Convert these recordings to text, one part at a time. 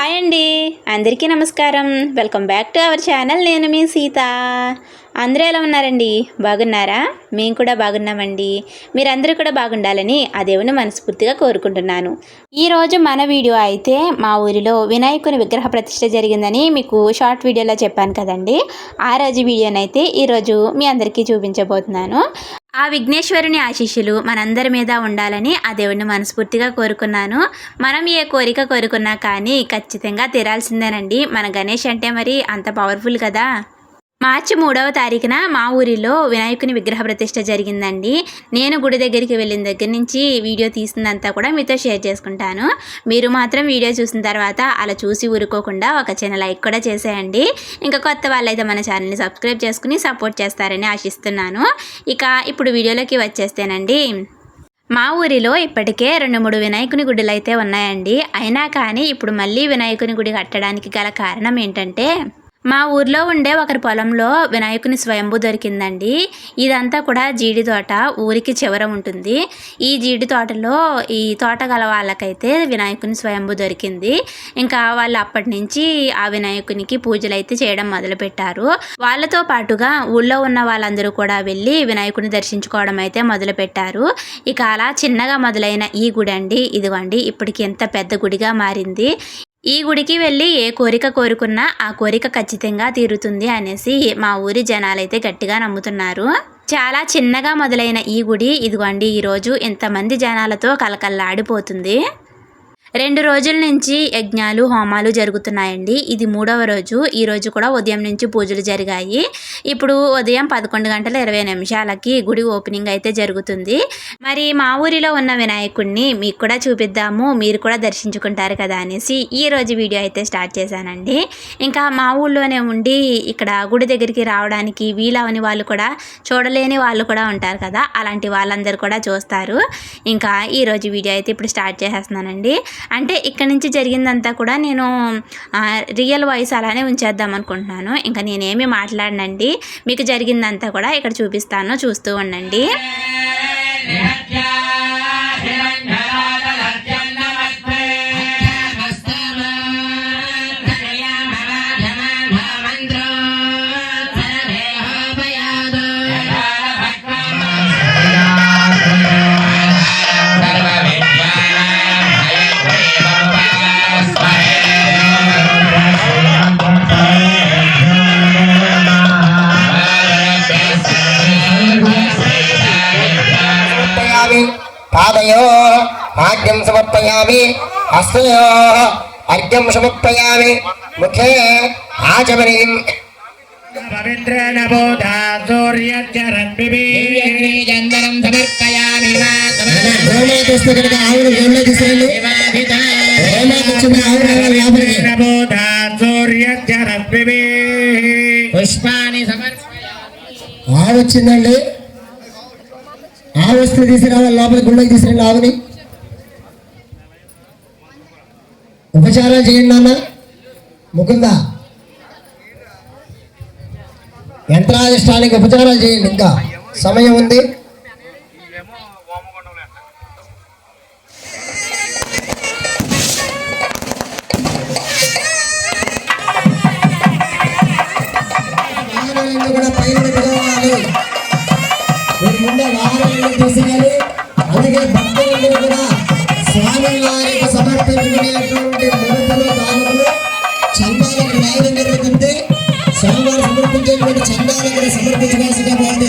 Hi అండి. అందరికీ నమస్కారం. Welcome back to our channel. నేను మీ సీత. అందరూ ఎలా ఉన్నారండి? బాగున్నారా? మేము కూడా బాగున్నామండి. మీరందరూ కూడా బాగుండాలని ఆ దేవుని మనస్ఫూర్తిగా కోరుకుంటున్నాను. ఈరోజు మన వీడియో అయితే మా ఊరిలో వినాయకుని విగ్రహ ప్రతిష్ట జరిగిందని మీకు షార్ట్ వీడియోలో చెప్పాను కదండి. ఆ రోజు వీడియోనైతే ఈరోజు మీ అందరికీ చూపించబోతున్నాను. ఆ విఘ్నేశ్వరుని ఆశీస్సులు మనందరి మీద ఉండాలని ఆ దేవుడిని మనస్ఫూర్తిగా కోరుకున్నాను. మనం ఏ కోరిక కోరుకున్నా కానీ ఖచ్చితంగా తీరాల్సిందేనండి. మన గణేష్ అంటే మరి అంత పవర్ఫుల్ కదా. మార్చి మూడవ తారీఖున మా ఊరిలో వినాయకుని విగ్రహ ప్రతిష్ఠ జరిగిందండి. నేను గుడి దగ్గరికి వెళ్ళిన దగ్గర నుంచి వీడియో తీసిందంతా కూడా మీతో షేర్ చేసుకుంటాను. మీరు మాత్రం వీడియో చూసిన తర్వాత అలా చూసి ఊరుకోకుండా ఒక చిన్న లైక్ కూడా చేసేయండి. ఇంకా కొత్త వాళ్ళైతే మన ఛానల్ని సబ్స్క్రైబ్ చేసుకుని సపోర్ట్ చేస్తారని ఆశిస్తున్నాను. ఇక ఇప్పుడు వీడియోలోకి వచ్చేస్తేనండి. మా ఊరిలో ఇప్పటికే రెండు మూడు వినాయకుని గుడులు అయితే ఉన్నాయండి. అయినా కానీ ఇప్పుడు మళ్ళీ వినాయకుని గుడి కట్టడానికి గల కారణం ఏంటంటే మా ఊర్లో ఉండే ఒకరి పొలంలో వినాయకుని స్వయంభూ దొరికిందండి. ఇదంతా కూడా జీడి తోట ఊరికి చివర ఉంటుంది. ఈ జీడి తోటలో ఈ తోట గల వాళ్ళకైతే వినాయకుని స్వయంభూ దొరికింది. ఇంకా వాళ్ళు అప్పటి నుంచి ఆ వినాయకునికి పూజలు అయితే చేయడం మొదలుపెట్టారు. వాళ్ళతో పాటుగా ఊళ్ళో ఉన్న వాళ్ళందరూ కూడా వెళ్ళి వినాయకుని దర్శించుకోవడం అయితే మొదలుపెట్టారు. ఇక అలా చిన్నగా మొదలైన ఈ గుడి అండి ఇదిగోండి ఇప్పటికి ఎంత పెద్ద గుడిగా మారింది. ఈ గుడికి వెళ్ళి ఏ కోరిక కోరుకున్నా ఆ కోరిక ఖచ్చితంగా తీరుతుంది అనేసి మా ఊరి జనాలైతే గట్టిగా నమ్ముతున్నారు. చాలా చిన్నగా మొదలైన ఈ గుడి ఇదిగోండి ఈరోజు ఇంతమంది జనాలతో కలకల్లాడిపోతుంది రెండు రోజుల నుంచి యజ్ఞాలు హోమాలు జరుగుతున్నాయండి. ఇది మూడవ రోజు. ఈ రోజు కూడా ఉదయం నుంచి పూజలు జరిగాయి. ఇప్పుడు ఉదయం పదకొండు గంటల ఇరవై నిమిషాలకి గుడి ఓపెనింగ్ అయితే జరుగుతుంది. మరి మా ఊరిలో ఉన్న వినాయకుడిని మీకు కూడా చూపిద్దాము. మీరు కూడా దర్శించుకుంటారు కదా అనేసి ఈ రోజు వీడియో అయితే స్టార్ట్ చేశానండి. ఇంకా మా ఊళ్ళోనే ఉండి ఇక్కడ గుడి దగ్గరికి రావడానికి వీలవని వాళ్ళు కూడా చూడలేని వాళ్ళు కూడా ఉంటారు కదా. అలాంటి వాళ్ళందరూ కూడా చూస్తారు. ఇంకా ఈరోజు వీడియో అయితే ఇప్పుడు స్టార్ట్ చేసేస్తున్నానండి. అంటే ఇక్కడ నుంచి జరిగిందంతా కూడా నేను రియల్ వాయిస్ అలానే ఉంచేద్దాం అనుకుంటున్నాను. ఇంకా నేనేమి మాట్లాడనండి. మీకు జరిగిందంతా కూడా ఇక్కడ చూపిస్తాను. చూస్తూ ఉండండి. పాదయో ఆజ్ఞం సమర్పయామి హస్తయో అర్ఘ్యం సమర్పయామి ముఖే ఆచమనీయం. పవిత్రేణ బోధా సూర్యచరద్భిజందనం సమర్పయామి బోధా సూర్యచరద్భిభి పుష్పాన్ని సమర్పయామి. వచ్చిందండి. ఆ వస్తువు తీసుకురావాలి లోపల గుళ్ళకి తీసుకురండి ఆవుని. ఉపచారాలు చేయండి నాన్న. ముకుందా? యంత్రాధిష్టానికి ఉపచారాలు చేయండి ఇంకా. సమయం ఉంది. కూడా పైన మీరు ముందే తీసుకెళ్ళి అలాగే భక్తులందరూ కూడా స్వామి వారికి సమర్పించుకునేటువంటి మురుకులు కానుకలు చందాలకు రాయడం జరుగుతుంది. స్వామివారు సమర్పించేటువంటి కూడా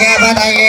జగపతయే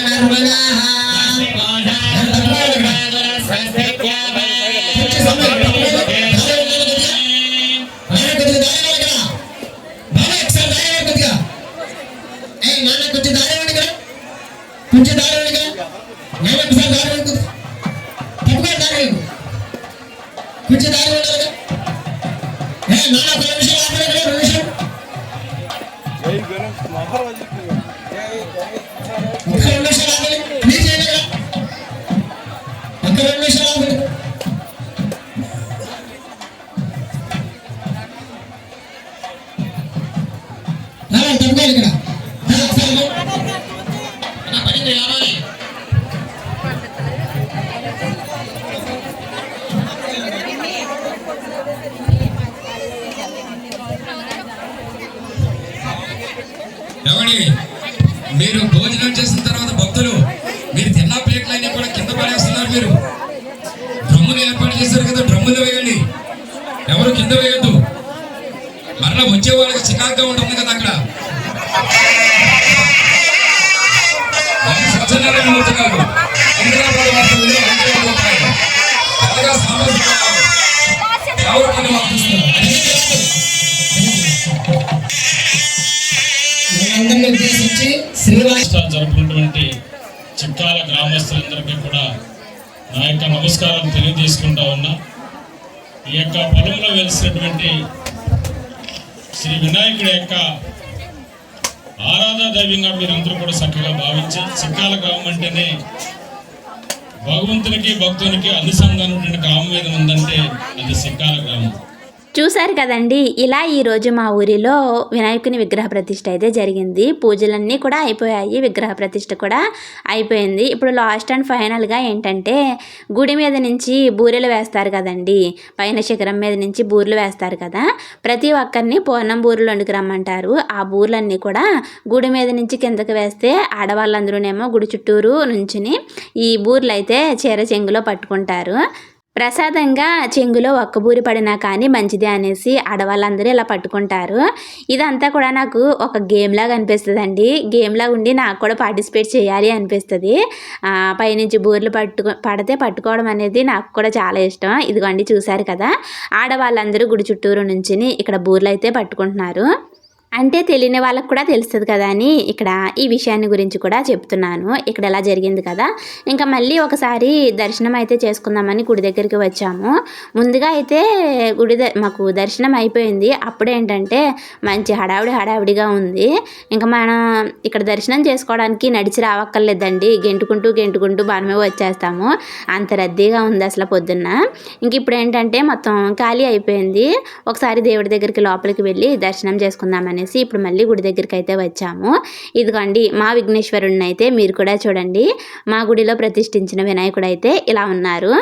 Hey, no, no, no, no, no, no, no, no, no, ఏమండి? మీరు భోజనం చేసిన తర్వాత భక్తులు మీరు తిన్న ప్లేట్లన్నీ కూడా కింద పడేస్తున్నారు మీరు. డ్రమ్ములు ఏర్పాటు చేశారు కదా డ్రమ్ములు వేయండి. ఎవరు కింద వేయద్దు. మరలా వచ్చే వాళ్ళకి చికాగ్గా ఉంటుంది కదా అక్కడ. నుంచి జరుపుకున్నటువంటి చిక్కాల గ్రామస్తులందరికీ కూడా నా యొక్క నమస్కారం తెలియజేసుకుంటా ఉన్నా. ఈ యొక్క పొలంలో వెలిసినటువంటి శ్రీ వినాయకుడి యొక్క ఆరాధ దైవంగా మీరందరూ కూడా చక్కగా భావించి చిక్కాల గ్రామం అంటేనే భగవంతునికి భక్తునికి అనుసంధానం గ్రామం ఏది ఉందంటే అది చిక్కాల గ్రామం. చూశారు కదండి ఇలా ఈరోజు మా ఊరిలో వినాయకుని విగ్రహ ప్రతిష్ట అయితే జరిగింది. పూజలన్నీ కూడా అయిపోయాయి విగ్రహ ప్రతిష్ట కూడా అయిపోయింది. ఇప్పుడు లాస్ట్ అండ్ ఫైనల్గా ఏంటంటే గుడి మీద నుంచి బూరెలు వేస్తారు కదండి. పైన శిఖరం మీద నుంచి బూరెలు వేస్తారు కదా. ప్రతి ఒక్కరిని పూర్ణం బూరెలు వండుకు రమ్మంటారు. ఆ బూరెలన్నీ కూడా గుడి మీద నుంచి కిందకి వేస్తే ఆడవాళ్ళందరూనేమో గుడి చుట్టూరు నుంచుని ఈ బూరెలు అయితే చీర చెంగులో పట్టుకుంటారు. ప్రసాదంగా చెంగులో ఒక్క బూరి పడినా కానీ మంచిదే అనేసి ఆడవాళ్ళందరూ ఇలా పట్టుకుంటారు. ఇదంతా కూడా నాకు ఒక గేమ్ లాగా అనిపిస్తుంది అండి గేమ్ లాగా ఉండి నాకు కూడా పార్టిసిపేట్ చేయాలి అనిపిస్తుంది. పైనుంచి బూర్లు పట్టుకో పడితే పట్టుకోవడం అనేది నాకు కూడా చాలా ఇష్టం. ఇదిగోండి చూశారు కదా. ఆడవాళ్ళందరూ గుడి చుట్టూరు నుంచుని ఇక్కడ బూర్లు అయితే పట్టుకుంటున్నారు. అంటే తెలియని వాళ్ళకు కూడా తెలుస్తుంది కదా అని ఇక్కడ ఈ విషయాన్ని గురించి కూడా చెప్తున్నాను. ఇక్కడ ఎలా జరిగింది కదా. ఇంకా మళ్ళీ ఒకసారి దర్శనం అయితే చేసుకుందామని గుడి దగ్గరికి వచ్చాము. ముందుగా అయితే గుడి ద- మాకు దర్శనం అయిపోయింది. అప్పుడేంటంటే మంచి హడావిడి హడావిడిగా ఉంది. ఇంకా మనం ఇక్కడ దర్శనం చేసుకోవడానికి నడిచి రావక్కర్లేదండి. గెంటుకుంటూ గెంటుకుంటూ బాణమే వచ్చేస్తాము. అంత రద్దీగా ఉంది అసలు పొద్దున్న. ఇంక ఇప్పుడు ఏంటంటే మొత్తం ఖాళీ అయిపోయింది. ఒకసారి దేవుడి దగ్గరికి లోపలికి వెళ్ళి దర్శనం చేసుకుందామని అనేసి ఇప్పుడు మళ్ళీ గుడి దగ్గరికి అయితే వచ్చాము. ఇదిగోండి మా విఘ్నేశ్వరుడిని అయితే మీరు కూడా చూడండి. మా గుడిలో ప్రతిష్ఠించిన వినాయకుడు అయితే ఇలా ఉన్నారు.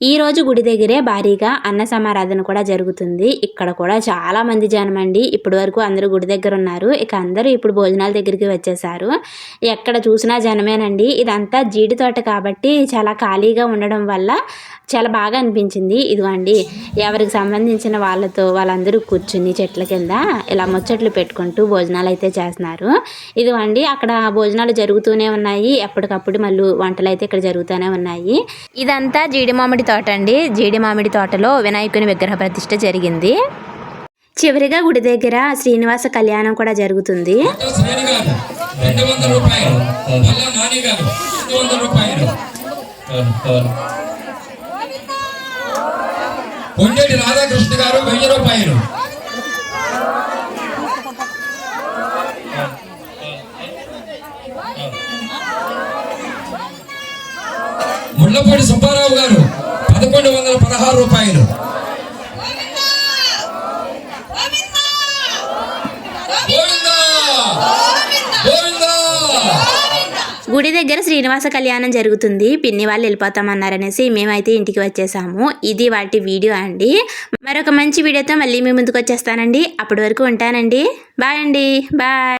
ఈ రోజు గుడి దగ్గరే భారీగా అన్న సమారాధన కూడా జరుగుతుంది. ఇక్కడ కూడా చాలా మంది జనం అండి ఇప్పటి వరకు అందరూ గుడి దగ్గర ఉన్నారు. ఇక అందరూ ఇప్పుడు భోజనాల దగ్గరికి వచ్చేసారు. ఎక్కడ చూసినా జనమేనండి. ఇదంతా జీడి తోట కాబట్టి చాలా ఖాళీగా ఉండడం వల్ల చాలా బాగా అనిపించింది. ఇదిగోండి ఎవరికి సంబంధించిన వాళ్ళతో వాళ్ళందరూ కూర్చుని చెట్ల కింద ఇలా ముచ్చట్లు పెట్టుకుంటూ భోజనాలు అయితే చేస్తున్నారు. ఇదిగోండి అక్కడ భోజనాలు జరుగుతూనే ఉన్నాయి. ఎప్పటికప్పుడు మళ్ళీ వంటలు అయితే ఇక్కడ జరుగుతూనే ఉన్నాయి. ఇదంతా జీడి మామిడి తోట అండి. జీడి మామిడి తోటలో వినాయకుని విగ్రహ ప్రతిష్ట జరిగింది. చివరిగా గుడి దగ్గర శ్రీనివాస కళ్యాణం కూడా జరుగుతుంది. కొండేటి రాధాకృష్ణ గారు వెయ్యి రూపాయలు. ముళ్ళపూడి సుబ్బారావు గారు పదకొండు వందల పదహారు రూపాయలు. గోవిందా! గోవిందా! గుడి దగ్గర శ్రీనివాస కళ్యాణం జరుగుతుంది. పిన్ని వాళ్ళు వెళ్ళిపోతామన్నారనేసి మేమైతే ఇంటికి వచ్చేసాము. ఇది వాటి వీడియో అండి. మరొక మంచి వీడియోతో మళ్ళీ మీ ముందుకు వచ్చేస్తానండి. అప్పటి వరకు ఉంటానండి. బాయ్ అండి. బాయ్.